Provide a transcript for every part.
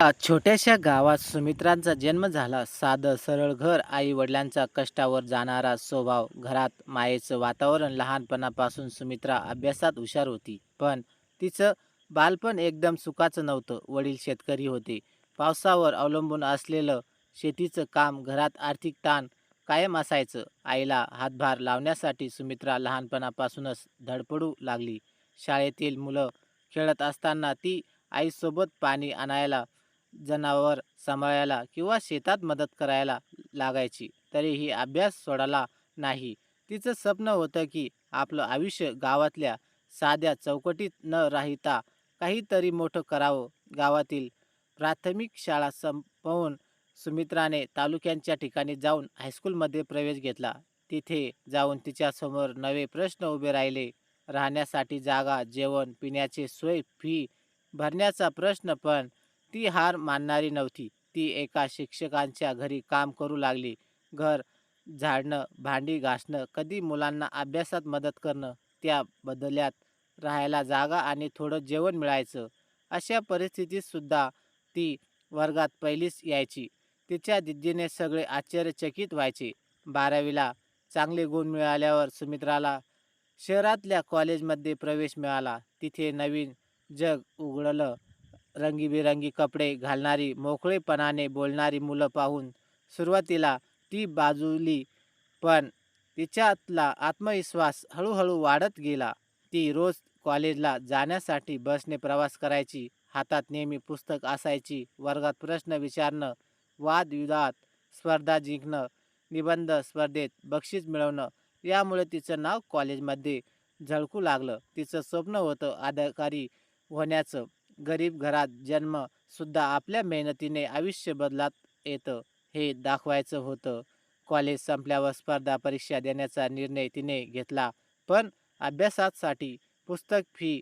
छोट्याशा गावात सुमित्रांचा जन्म झाला. साधं सरळ घर, आई वडिलांचा कष्टावर जाणारा स्वभाव, घरात मायेचं वातावरण. लहानपणापासून सुमित्रा अभ्यासात हुशार होती. पण तिचं बालपण एकदम सुखाचं नव्हतं. वडील शेतकरी होते. पावसावर अवलंबून असलेलं शेतीचं काम, घरात आर्थिक ताण कायम असायचं. आईला हातभार लावण्यासाठी सुमित्रा लहानपणापासूनच धडपडू लागली. शाळेतील मुलं खेळत असताना ती आईसोबत पाणी आणायला, जनावर सांभाळायला किंवा शेतात मदत करायला लागायची. तरीही अभ्यास सोडायला नाही. तिचं स्वप्न होतं की आपलं आयुष्य गावातल्या साध्या चौकटीत न राहता काहीतरी मोठं करावं. गावातील प्राथमिक शाळा संपवून सुमित्राने तालुक्यांच्या ठिकाणी जाऊन हायस्कूलमध्ये प्रवेश घेतला. तिथे जाऊन तिच्यासमोर नवे प्रश्न उभे राहिले. राहण्यासाठी जागा, जेवण, पिण्याची सोय, फी भरण्याचा प्रश्न. पण ती हार मानणारी नव्हती. ती एका शिक्षकांच्या घरी काम करू लागली. घर झाडणं, भांडी घासणं, कधी मुलांना अभ्यासात मदत करणं. त्या बदल्यात राहायला जागा आणि थोडं जेवण मिळायचं. अशा परिस्थितीतसुद्धा ती वर्गात पहिलीच यायची. तिच्या दिद्दीने सगळे आश्चर्यचकित व्हायचे. बारावीला चांगले गुण मिळाल्यावर सुमित्राला शहरातल्या कॉलेजमध्ये प्रवेश मिळाला. तिथे नवीन जग उघडलं. रंगीबेरंगी कपडे घालणारी, मोकळेपणाने बोलणारी मुलं पाहून सुरुवातीला ती बाजूली. पण तिच्यातला आत्मविश्वास हळूहळू वाढत गेला. ती रोज कॉलेजला जाण्यासाठी बसने प्रवास करायची. हातात नेहमी पुस्तक असायची. वर्गात प्रश्न विचारणं, वादविवाद स्पर्धा जिंकणं, निबंध स्पर्धेत बक्षीस मिळवणं यामुळे तिचं नाव कॉलेजमध्ये झळकू लागलं. तिचं स्वप्न होतं अधिकारी होण्याचं. गरीब घरात जन्म सुद्धा आपल्या मेहनतीने आयुष्य बदलात येतं हे दाखवायचं होतं. कॉलेज संपल्यावर स्पर्धा परीक्षा देण्याचा निर्णय तिने घेतला. पण अभ्यासासाठी पुस्तक, फी,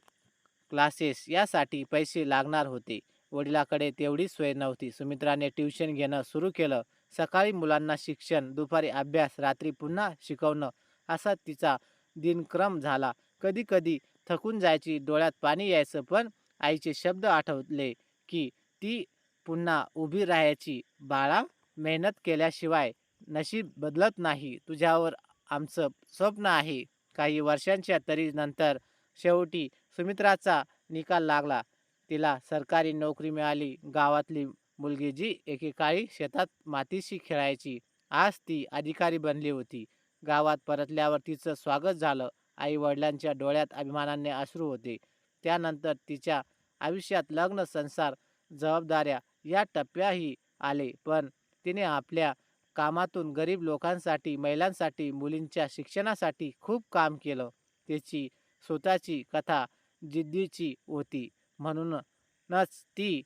क्लासेस यासाठी पैसे लागणार होते. वडिलांकडे तेवढी सोय नव्हती. सुमित्राने ट्युशन घेणं सुरू केलं. सकाळी मुलांना शिक्षण, दुपारी अभ्यास, रात्री पुन्हा शिकवणं असा तिचा दिनक्रम झाला. कधी कधी थकून जायची, डोळ्यात पाणी यायचं. पण आईचे शब्द आठवले की ती पुन्हा उभी राहायची. बाळा, मेहनत केल्याशिवाय नशीब बदलत नाही. तुझ्यावर आमचं स्वप्न आहे. काही वर्षांच्या तरी नंतर शेवटी सुमित्राचा निकाल लागला. तिला सरकारी नोकरी मिळाली. गावातली मुलगी जी एकेकाळी शेतात मातीशी खेळायची, आज ती अधिकारी बनली होती. गावात परतल्यावर तिचं स्वागत झालं. आई वडिलांच्या डोळ्यात अभिमानाने अश्रू होते. त्यानंतर तिच्या आयुष्यात लग्न, संसार, जबाबदाऱ्या या टप्प्याही आले. पण तिने आपल्या कामातून गरीब लोकांसाठी, महिलांसाठी, मुलींच्या शिक्षणासाठी खूप काम केलं. तिची स्वतःची कथा जिद्दीची होती. म्हणूनच ती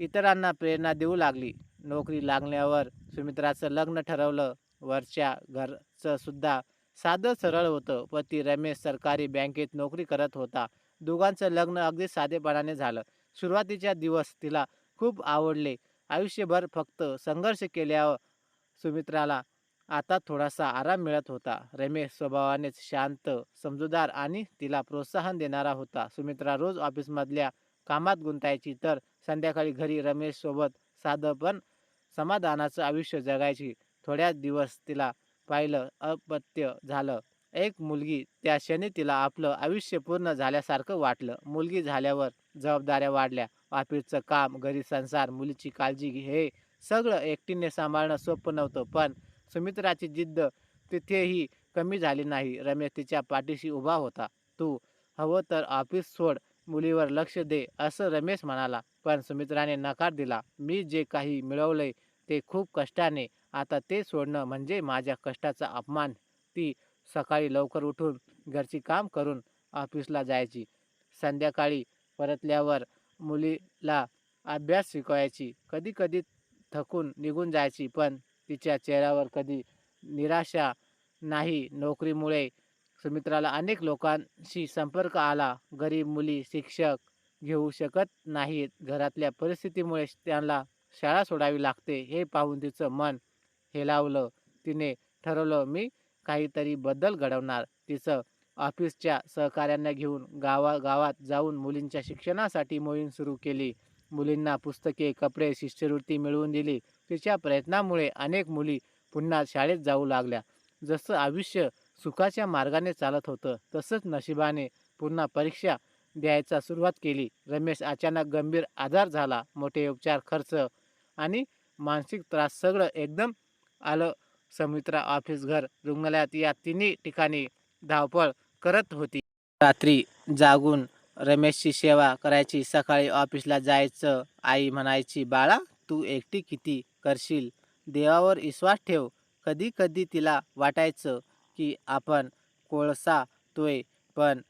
इतरांना प्रेरणा देऊ लागली. नोकरी लागल्यावर सुमित्राचं लग्न ठरवलं वरच्या घरचं सुद्धा साधं सरळ होतं. पती रमेश सरकारी बँकेत नोकरी करत होता. दोघांचं लग्न अगदी साधेपणाने झालं. सुरुवातीच्या दिवस तिला खूप आवडले. आयुष्यभर फक्त संघर्ष केल्यावर सुमित्राला आता थोडासा आराम मिळत होता. रमेश स्वभावानेच शांत, समजूदार आणि तिला प्रोत्साहन देणारा होता. सुमित्रा रोज ऑफिसमधल्या कामात गुंतायची तर संध्याकाळी घरी रमेशसोबत साधं पण समाधानाचं आयुष्य जगायची. थोड्याच दिवस तिला पाहिलं अपत्य झालं. एक मुलगी. त्या क्षणी तिला आपलं आयुष्य पूर्ण झाल्यासारखं वाटलं. मुलगी झाल्यावर जबाबदाऱ्या वाढल्या. ऑफिसचं काम, घरी संसार, मुलीची काळजी हे सगळं एकटीने सांभाळणं सोपं नव्हतं. पण सुमित्राची जिद्द तिथेही कमी झाली नाही. रमेश तिच्या पाठीशी उभा होता. तू हवं तर ऑफिस सोड, मुलीवर लक्ष दे असं रमेश म्हणाला. पण सुमित्राने नकार दिला. मी जे काही मिळवलंय ते खूप कष्टाने. आता ते सोडणं म्हणजे माझ्या कष्टाचा अपमान. ती सकाळी लवकर उठून घरची काम करून ऑफिसला जायची. संध्याकाळी परतल्यावर मुलीला अभ्यास शिकवायची. कधी कधी थकून निघून जायची. पण तिच्या चेहऱ्यावर कधी निराशा नाही. नोकरीमुळे सुमित्राला अनेक लोकांशी संपर्क आला. गरीब मुली शिक्षक घेऊ शकत नाहीत. घरातल्या परिस्थितीमुळे त्यांना शाळा सोडावी लागते. हे पाहून तिचं मन हेलावलं. तिने ठरवलं मी काहीतरी बदल घडवणार. तिचं ऑफिसच्या सहकाऱ्यांना घेऊन गावागावात जाऊन मुलींच्या शिक्षणासाठी मोहीम सुरू केली. मुलींना पुस्तके कपडे शिष्यवृत्ती मिळवून दिली तिच्या प्रयत्नामुळे अनेक मुली पुन्हा शाळेत जाऊ लागल्या जसं आयुष्य सुखाच्या मार्गाने चालत होतं तसंच नशिबाने पुन्हा परीक्षा द्यायचा सुरुवात केली रमेश अचानक गंभीर आजार झाला मोठे उपचार खर्च आणि मानसिक त्रास सगळं एकदम आलं समित्रा ऑफिस घर रुग्णालयात या तिन्ही ठिकाणी धावपळ करत होती. रात्री जागून रमेशची सेवा करायची सकाळी ऑफिसला जायचं. आई म्हणायची बाळा तू एकटी किती करशील? देवावर विश्वास ठेव. कधी कधी तिला वाटायचं की आपण कोळसा तोय पण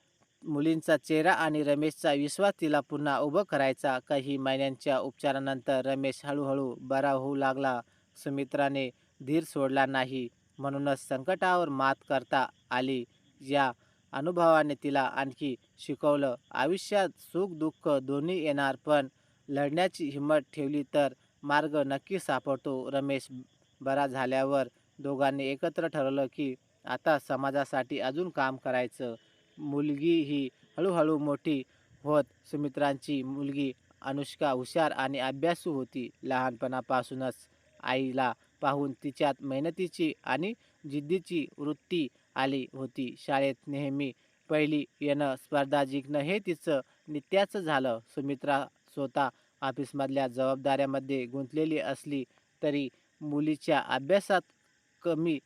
मुलींचा चेहरा आणि रमेशचा विश्वास तिला पुन्हा उभं करायचा. काही महिन्यांच्या उपचारानंतर रमेश हळूहळू बरा होऊ लागला. सुमित्राने धीर सोडला नाही. म्हणूनच संकटावर मात करता आली. या अनुभवाने तिला आणखी शिकवलं आयुष्यात सुख दुःख दोन्ही येणार पण लढण्याची हिंमत ठेवली तर मार्ग नक्की सापडतो. रमेश बरा झाल्यावर दोघांनी एकत्र ठरवलं की आता समाजासाठी अजून काम करायचं. मुलगी ही हळूहळू मोठी होत सुमित्रांची मुलगी अनुष्का हुशार आणि अभ्यासू होती. लहानपणापासूनच आईला पाहून तिच्यात मेहनतीची आणि जिद्दीची वृत्ती आली होती. शाळेत नेहमी पहिली येणं स्पर्धा जिंकणं हे तिचं नित्याचं झालं. सुमित्रा स्वतः ऑफिसमधल्या जबाबदाऱ्यामध्ये गुंतलेली असली तरी मुलीच्या अभ्यासात कमी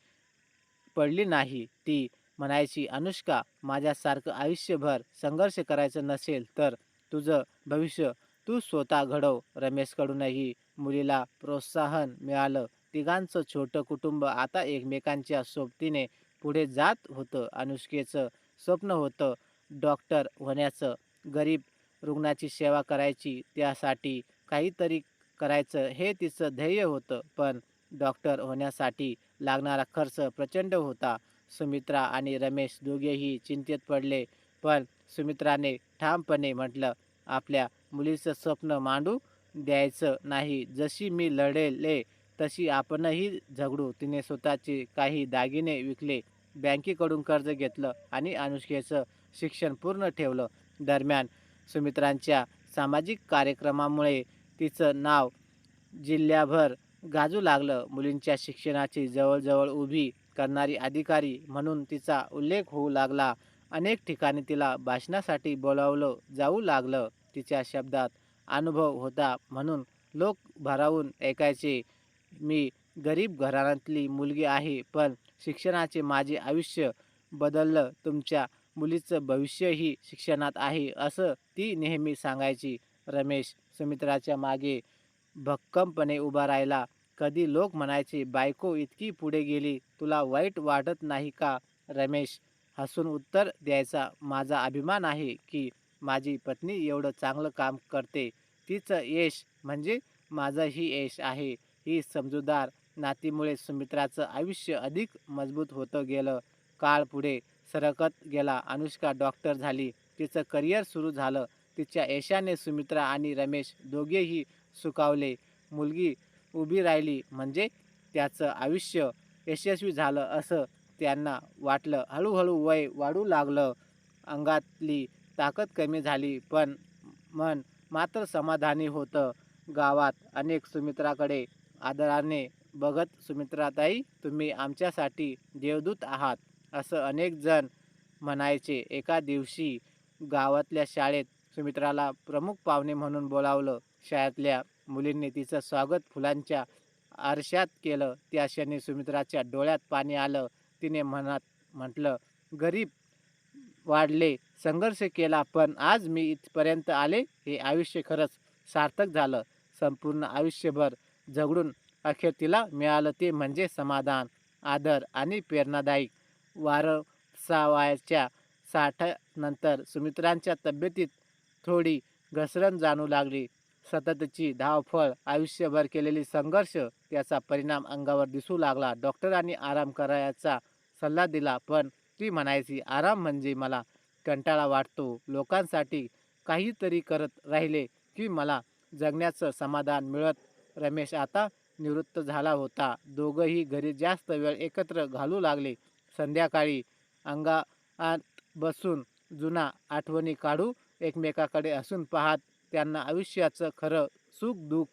पडली नाही. ती म्हणायची अनुष्का माझ्यासारखं आयुष्यभर संघर्ष करायचं नसेल तर तुझं भविष्य तू स्वतः घडव. रमेशकडूनही मुलीला प्रोत्साहन मिळालं तिघांचं छोटं कुटुंब आता एकमेकांच्या सोबतीने पुढे जात होतं. अनुष्केचं स्वप्न होतं डॉक्टर होण्याचं. गरीब रुग्णाची सेवा करायची त्यासाठी काहीतरी करायचं हे तिचं ध्येय होतं. पण डॉक्टर होण्यासाठी लागणारा खर्च प्रचंड होता. सुमित्रा आणि रमेश दोघेही चिंतेत पडले. पण सुमित्राने ठामपणे म्हटलं आपल्या मुलीचं स्वप्न मांडू द्यायचं नाही. जशी मी लढेले तशी आपणही झगडू. तिने स्वतःचे काही दागिने विकले बँकेकडून कर्ज घेतलं आणि अनुष्केचं शिक्षण पूर्ण ठेवलं. दरम्यान सुमित्रांच्या सामाजिक कार्यक्रमामुळे तिचं नाव जिल्ह्याभर गाजू लागलं. मुलींच्या शिक्षणाची जवळजवळ उभी करणारी अधिकारी म्हणून तिचा उल्लेख होऊ लागला. अनेक ठिकाणी तिला भाषणासाठी बोलावलं जाऊ लागलं. तिच्या शब्दात अनुभव होता म्हणून लोक भरावून ऐकायचे. मी गरीब घराण्यातली मुलगी आहे पण शिक्षणाचे माझे आयुष्य बदललं तुमच्या मुलीचं भविष्यही शिक्षणात आहे असं ती नेहमी सांगायची. रमेश सुमित्राच्या मागे भक्कमपणे उभा राहिला. कधी लोक म्हणायचे बायको इतकी पुढे गेली तुला वाईट वाटत नाही का? रमेश हसून उत्तर द्यायचा माझा अभिमान आहे की माझी पत्नी एवढं चांगलं काम करते. तिचं यश म्हणजे माझंही यश आहे. ही समजूतदार नातीमुळे सुमित्राचं आयुष्य अधिक मजबूत होतं गेलं. काळ पुढे सरकत गेला. अनुष्का डॉक्टर झाली. तिचं करिअर सुरू झालं. तिच्या यशाने सुमित्रा आणि रमेश दोघेही सुखावले मुलगी उभी राहिली म्हणजे त्याचं आयुष्य यशस्वी झालं असं त्यांना वाटलं. हळूहळू वय वाढू लागलं. अंगातली ताकद कमी झाली पण मन मात्र समाधानी होतं. गावात अनेक सुमित्राकडे आदराने बघत सुमित्राताई तुम्ही आमच्यासाठी देवदूत आहात असं अनेक जण म्हणायचे. एका दिवशी गावातल्या शाळेत सुमित्राला प्रमुख पाहुणे म्हणून बोलावलं. शाळेतल्या मुलींनी तिचं स्वागत फुलांच्या आरशात केलं. त्या क्षणी सुमित्राच्या डोळ्यात पाणी आलं. तिने मनात म्हटलं गरीब वाढले संघर्ष केला पण आज मी इथपर्यंत आले हे आयुष्य खरंच सार्थक झालं. संपूर्ण आयुष्यभर झगडून अखेर तिला मिळालं ते म्हणजे समाधान आदर आणि प्रेरणादायी. वारसावाच्या साठानंतर सुमित्रांच्या तब्येतीत थोडी घसरण जाणू लागली. सततची धावफळ आयुष्यभर केलेली संघर्ष त्याचा परिणाम अंगावर दिसू लागला. डॉक्टरांनी आराम करायचा सल्ला दिला पण ती म्हणायची आराम म्हणजे मला कंटाळा वाटतो. लोकांसाठी काहीतरी करत राहिले की मला जगण्याचं समाधान मिळत रमेश आता निवृत्त झाला होता. दोघंही घरी जास्त वेळ एकत्र घालू लागले. संध्याकाळी अंगात बसून जुना आठवणी काढू एकमेकाकडे असून पाहत त्यांना आयुष्याचं खरं सुख दुःख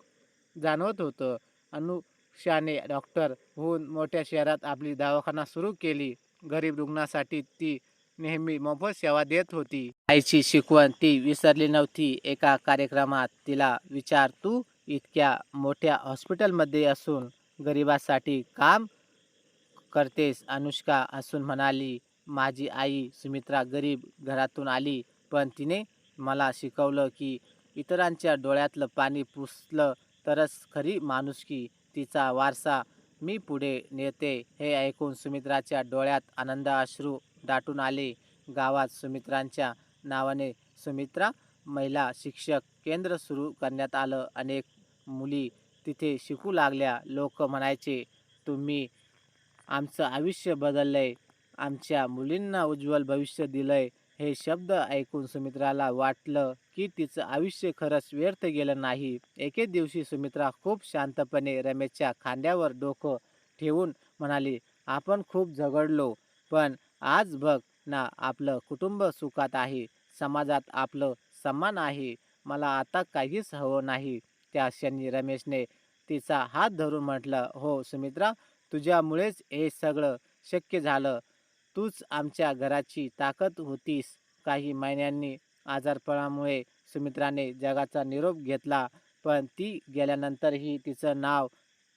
जाणवत होतं. अनुषाने डॉक्टर होऊन मोठ्या शहरात आपली दवाखाना सुरू केली. गरीब रुग्णासाठी ती नेहमी मोफत सेवा देत होती. आईची शिकवण ती विसरली नव्हती. एका कार्यक्रमात तिला विचार तू इतक्या मोठ्या हॉस्पिटलमध्ये असून गरिबासाठी काम करतेस अनुष्का असून म्हणाली माझी आई सुमित्रा गरीब घरातून आली पण तिने मला शिकवलं की इतरांच्या डोळ्यातलं पाणी पुसलं तरच खरी माणुसकी तिचा वारसा. मी पुढे नेते. हे ऐकून सुमित्राच्या डोळ्यात आनंद अश्रू दाटून आले. गावात सुमित्रांच्या नावाने सुमित्रा महिला शिक्षक केंद्र सुरू करण्यात आलं. अनेक मुली तिथे शिकू लागल्या. लोक म्हणायचे तुम्ही आमचं आयुष्य बदललंय. आमच्या मुलींना उज्ज्वल भविष्य दिलंय. हे शब्द ऐकून सुमित्राला वाटलं की तिचं आयुष्य खरंच व्यर्थ गेलं नाही. एके दिवशी सुमित्रा खूप शांतपणे रमेशच्या खांद्यावर डोकं ठेवून म्हणाली आपण खूप झगडलो पण आज बघ ना आपलं कुटुंब सुखात आहे. समाजात आपलं सन्मान आहे. मला आता काहीच हवं नाही. त्या क्षणी रमेशने तिचा हात धरून म्हटलं हो सुमित्रा तुझ्यामुळेच हे सगळं शक्य झालं. तूच आमच्या घराची ताकद होतीस. काही महिन्यांनी आजारपणामुळे सुमित्राने जगाचा निरोप घेतला पण ती गेल्यानंतरही तिचं नाव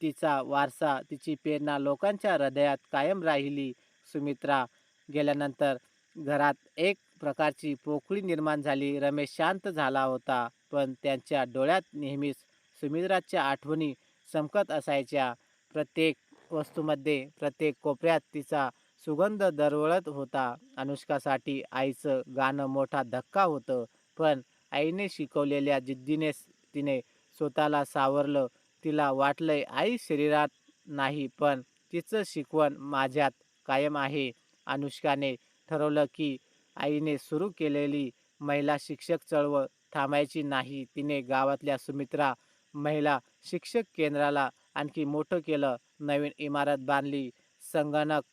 तिचा वारसा तिची प्रेरणा लोकांच्या हृदयात कायम राहिली. सुमित्रा गेल्यानंतर घरात एक प्रकारची पोकळी निर्माण झाली. रमेश शांत झाला होता. पण त्यांच्या डोळ्यात नेहमीच सुमित्राच्या आठवणी चमकत असायच्या. प्रत्येक वस्तूमध्ये प्रत्येक कोपऱ्यात तिचा सुगंध दरवळत होता. अनुष्कासाठी आईचं गाणं मोठा धक्का होतं पण आईने शिकवलेल्या जिद्दीने तिने स्वतःला सावरलं. तिला वाटलंय आई शरीरात नाही पण तिचं शिकवण माझ्यात कायम आहे. अनुष्काने ठरवलं की आईने सुरू केलेली महिला शिक्षक चळवळ थांबायची नाही. तिने गावातल्या सुमित्रा महिला शिक्षक केंद्राला आणखी मोठं केलं. नवीन इमारत बांधली. संगणक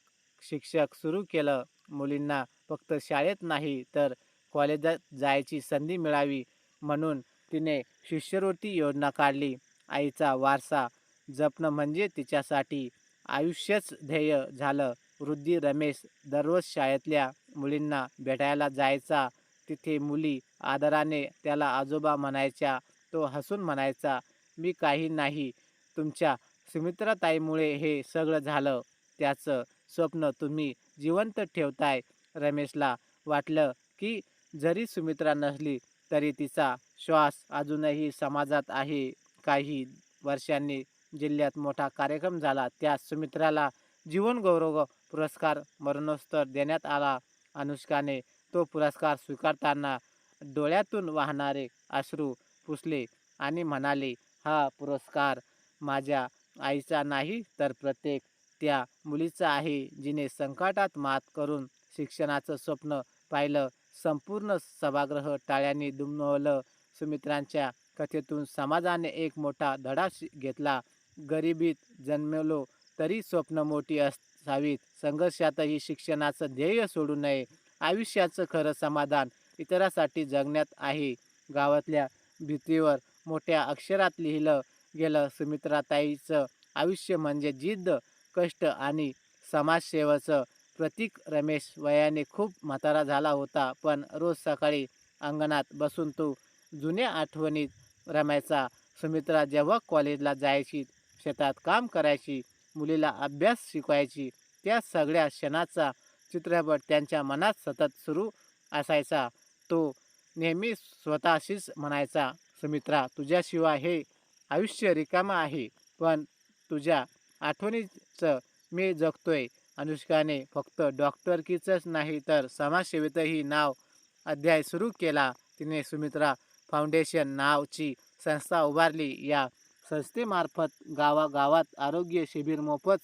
शिक्षक सुरू केलं. मुलींना फक्त शाळेत नाही तर कॉलेजात जायची संधी मिळावी म्हणून तिने शिष्यवृत्ती योजना काढली. आईचा वारसा जपणं म्हणजे तिच्यासाठी आयुष्यच ध्येय झालं. वृद्धी रमेश दररोज शाळेतल्या मुलींना भेटायला जायचा तिथे मुली आदराने त्याला आजोबा म्हणायच्या तो हसून म्हणायचा मी काही नाही. तुमच्या सुमित्राताईमुळे हे सगळं झालं. त्याचं स्वप्न तुम्ही जिवंत ठेवताय. रमेशला वाटलं की जरी सुमित्रा नसली तरी तिचा श्वास अजूनही समाजात आहे. काही वर्षांनी जिल्ह्यात मोठा कार्यक्रम झाला. त्या सुमित्राला जीवनगौरव पुरस्कार मरणोत्तर देण्यात आला. अनुष्काने तो पुरस्कार स्वीकारताना डोळ्यातून वाहणारे अश्रू पुसले आणि म्हणाले हा पुरस्कार माझ्या आईचा नाही तर प्रत्येक त्या मुलीचा आहे जिने संकटात मात करून शिक्षणाचं स्वप्न पाहिलं संपूर्ण सभागृह टाळ्यांनी दुमवलं सुमित्रांच्या कथेतून समाजाने एक मोठा धडा घेतला गरिबीत जन्मलो तरी स्वप्न मोठी असावीत संघर्षातही शिक्षणाचं ध्येय सोडू नये आयुष्याचं खरं समाधान इतरासाठी जगण्यात आहे. गावातल्या भीतीवर मोठ्या अक्षरात लिहिलं गेलं सुमित्राताईचं आयुष्य म्हणजे जिद्द कष्ट आणि समाजसेवेचं प्रतीक. रमेश वयाने खूप म्हातारा झाला होता पण रोज सकाळी अंगणात बसून तो जुन्या आठवणीत रमायचा. सुमित्रा जेव्हा कॉलेजला जायची शेतात काम करायची मुलीला अभ्यास शिकवायची त्या सगळ्या क्षणाचा चित्रपट त्यांच्या मनात सतत सुरू असायचा. तो नेहमी स्वतःशीच म्हणायचा सुमित्रा तुझ्याशिवाय हे आयुष्य रिकामा आहे पण तुझ्या आठवणीचं मी जगतोय. अनुष्काने फक्त डॉक्टरकीचंच नाही तर समाजसेवेतही नाव अध्याय सुरू केला. तिने सुमित्रा फाउंडेशन नावची संस्था उभारली. या संस्थेमार्फत गावागावात आरोग्य शिबिर मोफत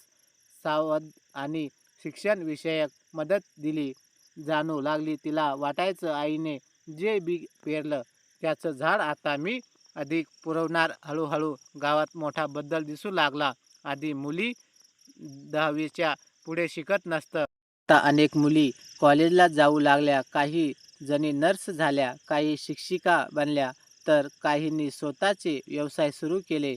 सावध आणि शिक्षणविषयक मदत दिली जाणू लागली तिला वाटायचं आईने जे बी पेरलं त्याचं झाड आता मी अधिक पुरवणार. हळूहळू गावात मोठा बदल दिसू लागला. आधी मुली दहावीच्या पुढे शिकत नसतं. आता अनेक मुली कॉलेजला जाऊ लागल्या. काही जणी नर्स झाल्या काही शिक्षिका बनल्या तर काहींनी स्वतःचे व्यवसाय सुरू केले.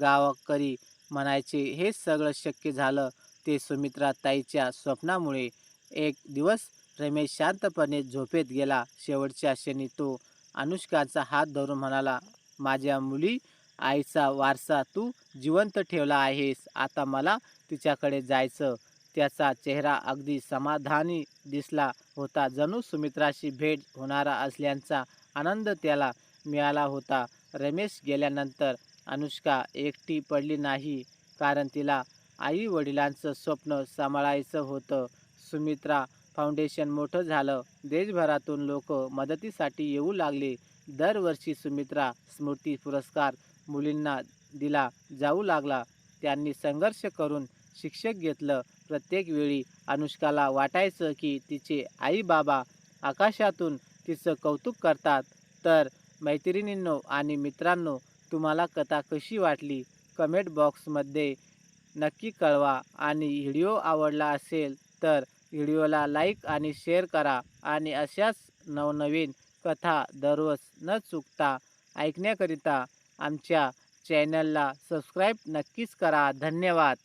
गावकरी म्हणायचे हे सगळं शक्य झालं. ते सुमित्रा ताईच्या स्वप्नामुळे एक दिवस रमेश शांतपणे झोपेत गेला. शेवटच्या क्षणी तो अनुष्काचा हात धरून म्हणाला माझ्या मुली आईचा वारसा तू जिवंत ठेवला आहेस. आता मला तिच्याकडे जायचं. त्याचा चेहरा अगदी समाधानी दिसला होता. जणू सुमित्राशी भेट होणारा असल्याचा आनंद त्याला मिळाला होता. रमेश गेल्यानंतर अनुष्का एकटी पडली नाही कारण तिला आई वडिलांचं स्वप्न सांभाळायचं होतं. सुमित्रा फाउंडेशन मोठं झालं. देशभरातून लोक मदतीसाठी येऊ लागले. दरवर्षी सुमित्रा स्मृती पुरस्कार मुलींना दिला जाऊ लागला. त्यांनी संघर्ष करून शिक्षक घेतलं. प्रत्येक वेळी अनुष्काला वाटायचं की तिचे आई बाबा आकाशातून तिचं कौतुक करतात. तर मैत्रिणींनो आणि मित्रांनो तुम्हाला कथा कशी वाटली? कमेंट बॉक्समध्ये नक्की कळवा. आणि व्हिडिओ आवडला असेल तर व्हिडिओला लाईक आणि शेअर करा आणि अशाच नवनवीन कथा दररोज न चुकता ऐकण्याकरिता आमच्या चॅनलला सबस्क्राईब नक्कीच करा. धन्यवाद.